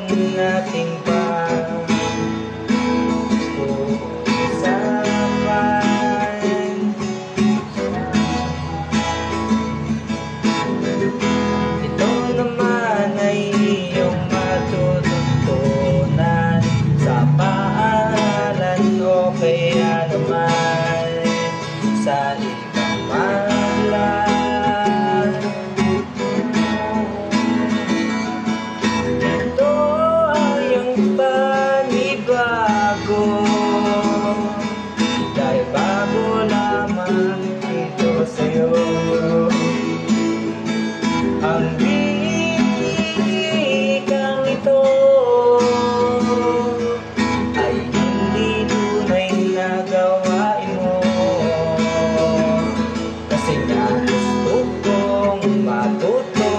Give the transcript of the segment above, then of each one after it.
nothing but ang wikang ito ay hindi tunay gawain mo. Kasi nga gusto kong matuto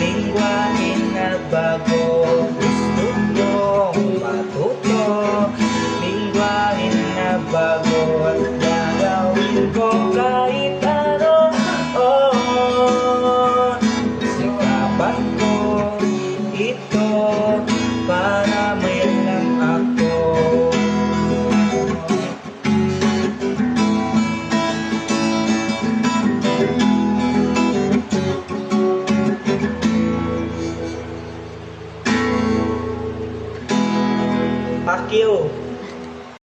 lingwain na bago gusto kong matuto lingwain na bago at gagawin ko. Takil